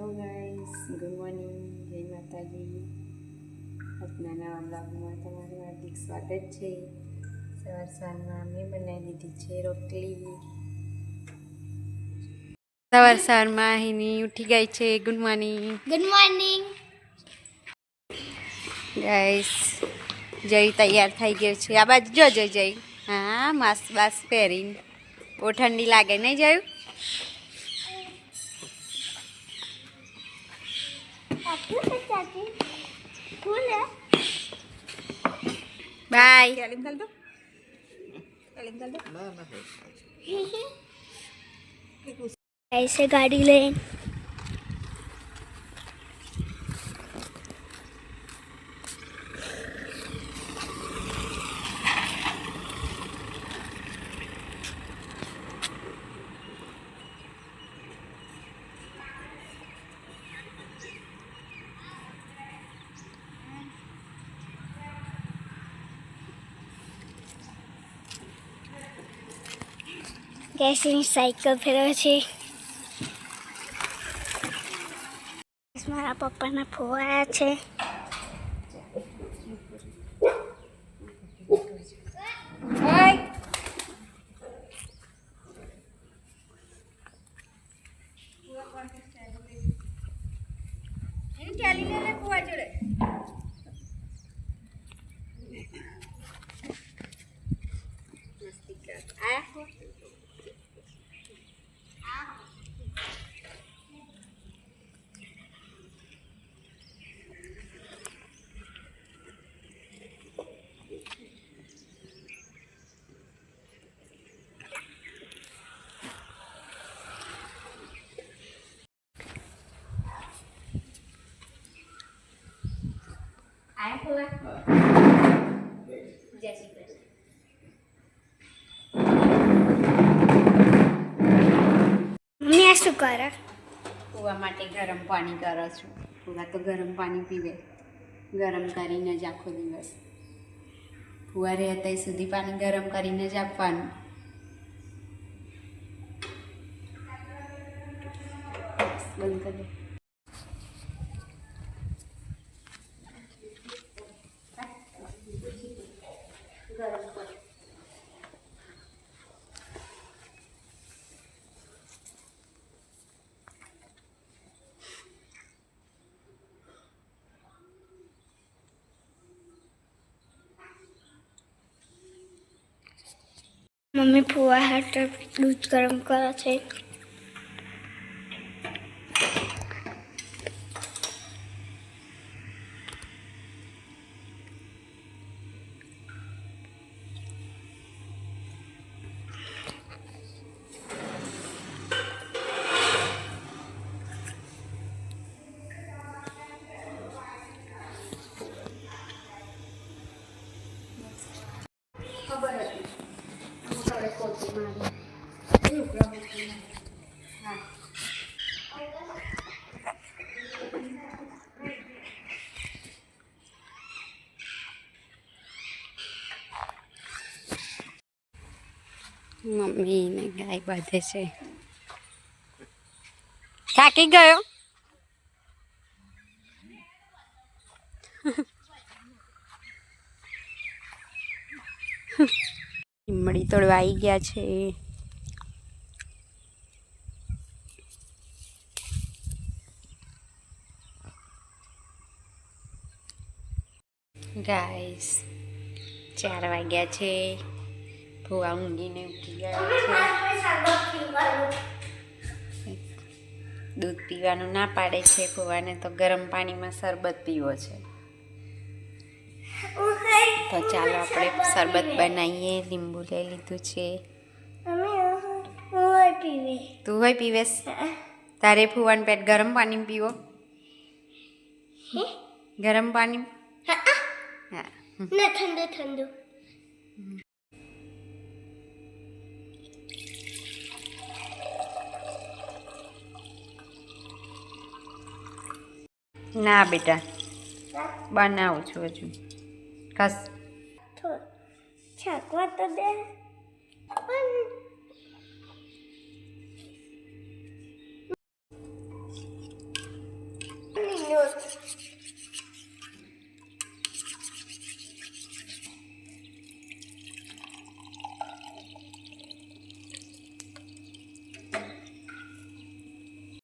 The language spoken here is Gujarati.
હેલો ગાઈસ ગુડ મોર્નિંગ જય માતાજી. આજના નવા બ્લોગમાં તમારું હાર્દિક સ્વાગત છે. સવાર સવારમાં અમે બનાવી દીધી છે રોટલી. સવાર સવારમાં અહીંની ઉઠી ગઈ છે. Good morning good morning guys Jay તૈયાર થઈ ગયો છે. આ બાજુ જો જય જય. હા માસ્ક બાસ્ક પહેરીને. બહુ ઠંડી લાગે નહીં જયું? બાય ऐसे गाड़ी लें ગેસની સાયકલ ફેરવે છે મારા પપ્પાના ફોવાયા છે મમ્મી આ શું કરે? પીવા માટે ગરમ પાણી કરો છું. પૂરા તો ગરમ પાણી પીવે. ગરમ કરીને જ આખો દિવસ. ફુવા રહે સુધી પાણી ગરમ કરીને જ આપવાનું. બંધ મમ્મી ફુવા હાથ દૂધ ગરમ કરે છે મમ્મી ને ગાય બાંધે છે. થાકી ગયો? મળી તોડવા આવી ગયા છે. ગાઈસ ચાર વાગ્યા છે. ભૂવા ઊંઘીને ઉઠી ગયા છે. દૂધ પીવાનું ના પાડે છે ભૂવાને તો ગરમ પાણીમાં શરબત પીવો છે. તો ચાલો આપણે શરબત બનાવીએ. લીંબુ લઈ લીધું છે. તું હોય પીવેશ? તારે ફૂવાનું પેટ ગરમ પાણી પીવો? ગરમ પાણી હા ને ઠંડુ ઠંડુ ના બેટા બનાવું છું હજુ કસ છાકવા તો દે પણ